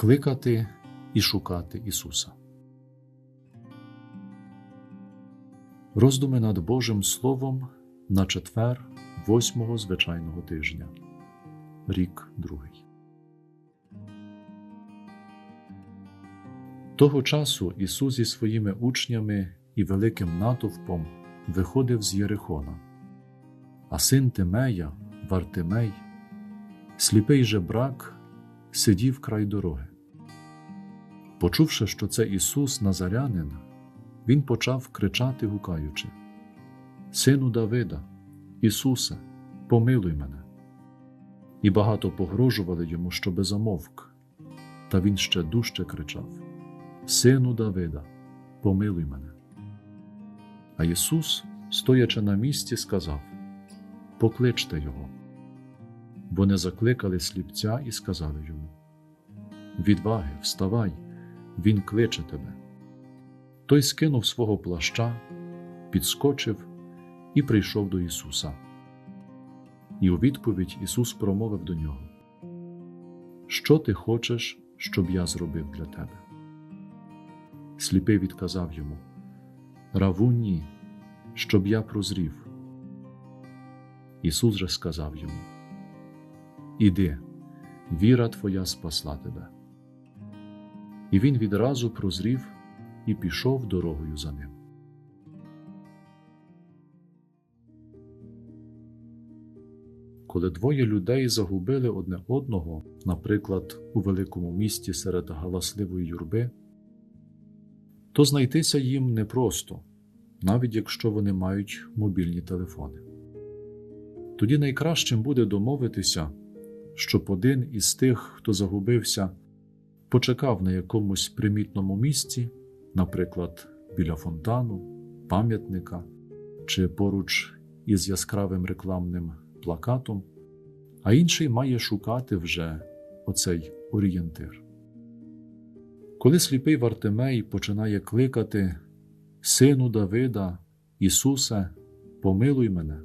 кликати і шукати Ісуса. Роздуми над Божим Словом на четвер восьмого звичайного тижня, рік другий. Того часу Ісус зі своїми учнями і великим натовпом виходив з Єрихона, а син Тимея, Вартимей, сліпий жебрак, сидів край дороги. Почувши, що це Ісус Назарянин, Він почав кричати, гукаючи: Сину Давида, Ісусе, помилуй мене. І багато погрожували йому, щоби замовк, та він ще дужче кричав: Сину Давида, помилуй мене. А Ісус, стоячи на місці, сказав: Покличте Його. Вони закликали сліпця і сказали йому: Відваги, вставай, Він кличе тебе. Той скинув свого плаща, підскочив і прийшов до Ісуса. І у відповідь Ісус промовив до нього: Що ти хочеш, щоб я зробив для тебе? Сліпий відказав йому: Равуні, щоб я прозрів. Ісус же сказав йому: Іди, віра твоя спасла тебе. І він відразу прозрів і пішов дорогою за ним. Коли двоє людей загубили одне одного, наприклад, у великому місті серед галасливої юрби, то знайтися їм непросто, навіть якщо вони мають мобільні телефони. Тоді найкращим буде домовитися, щоб один із тих, хто загубився, почекав на якомусь примітному місці, наприклад, біля фонтану, пам'ятника чи поруч із яскравим рекламним плакатом, а інший має шукати вже оцей орієнтир. Коли сліпий Вартимей починає кликати Сину Давида, Ісусе, помилуй мене,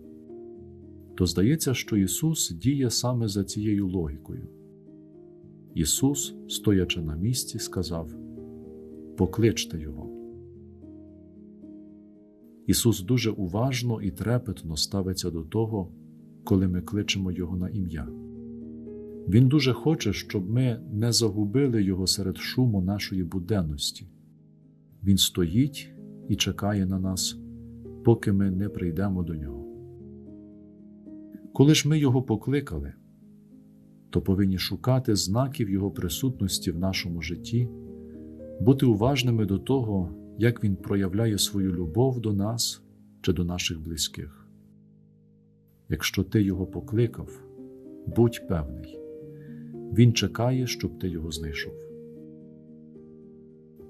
то здається, що Ісус діє саме за цією логікою. Ісус, стоячи на місці, сказав: Покличте Його. Ісус дуже уважно і трепетно ставиться до того, коли ми кличемо Його на ім'я. Він дуже хоче, щоб ми не загубили Його серед шуму нашої буденності. Він стоїть і чекає на нас, поки ми не прийдемо до Нього. Коли ж ми Його покликали, то повинні шукати знаків Його присутності в нашому житті, бути уважними до того, як Він проявляє свою любов до нас чи до наших близьких. Якщо ти Його покликав, будь певний, Він чекає, щоб ти його знайшов.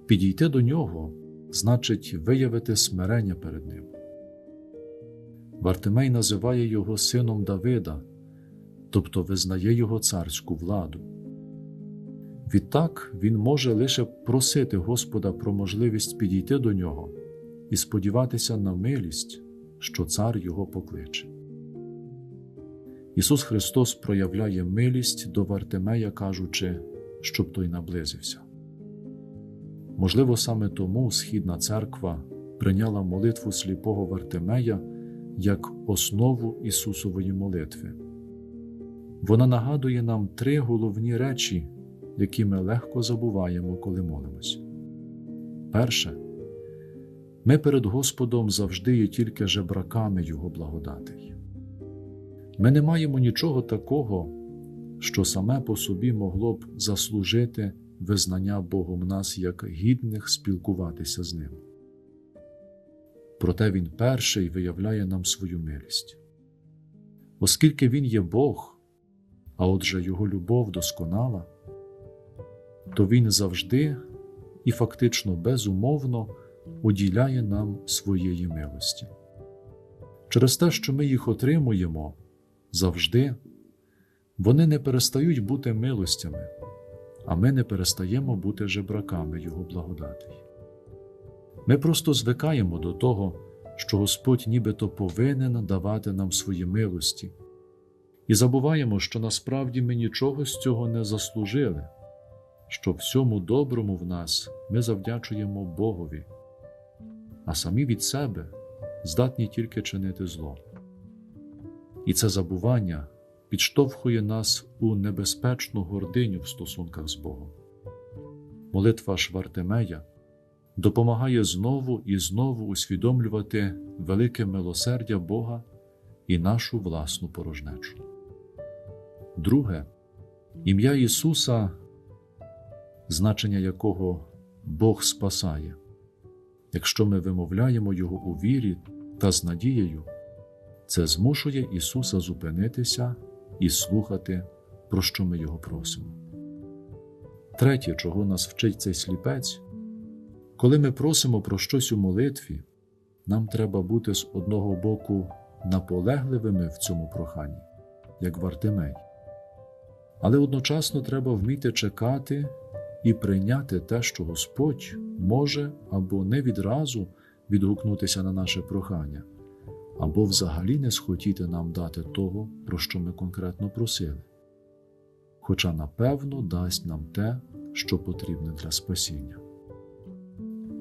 Підійти до нього значить виявити смирення перед Ним. Вартимей називає його сином Давида, тобто визнає його царську владу. Відтак він може лише просити Господа про можливість підійти до нього і сподіватися на милість, що цар його покличе. Ісус Христос проявляє милість до Вартимея, кажучи, щоб той наблизився. Можливо, саме тому Східна церква прийняла молитву сліпого Вартимея як основу Ісусової молитви. Вона нагадує нам три головні речі, які ми легко забуваємо, коли молимось. Перше, ми перед Господом завжди є тільки жебраками Його благодатей. Ми не маємо нічого такого, що саме по собі могло б заслужити визнання Богом нас як гідних спілкуватися з Ним. Проте Він перший виявляє нам свою милість. Оскільки Він є Бог, а отже Його любов досконала, то Він завжди і фактично безумовно уділяє нам своєї милості. Через те, що ми їх отримуємо завжди, вони не перестають бути милостями, а ми не перестаємо бути жебраками Його благодатей. Ми просто звикаємо до того, що Господь нібито повинен давати нам свої милості, і забуваємо, що насправді ми нічого з цього не заслужили, що всьому доброму в нас ми завдячуємо Богові, а самі від себе здатні тільки чинити зло. І це забування підштовхує нас у небезпечну гординю в стосунках з Богом. Молитва Швартемея допомагає знову і знову усвідомлювати велике милосердя Бога і нашу власну порожнечу. Друге, ім'я Ісуса, значення якого Бог спасає. Якщо ми вимовляємо Його у вірі та з надією, це змушує Ісуса зупинитися і слухати, про що ми Його просимо. Третє, чого нас вчить цей сліпець, коли ми просимо про щось у молитві, нам треба бути з одного боку наполегливими в цьому проханні, як Вартимей. Але одночасно треба вміти чекати і прийняти те, що Господь може або не відразу відгукнутися на наше прохання, або взагалі не схотіти нам дати того, про що ми конкретно просили, хоча напевно дасть нам те, що потрібне для спасіння.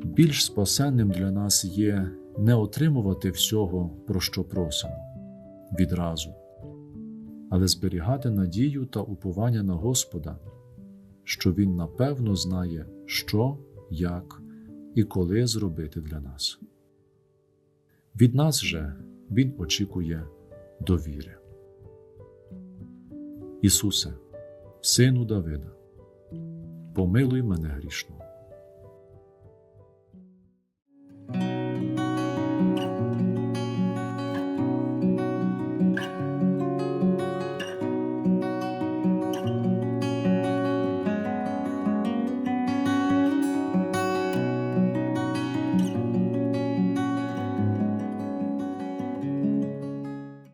Більш спасенним для нас є не отримувати всього, про що просимо, відразу, але зберігати надію та уповання на Господа, що Він напевно знає, що, як і коли зробити для нас. Від нас же Він очікує довіри. Ісусе, Сину Давида, помилуй мене грішного.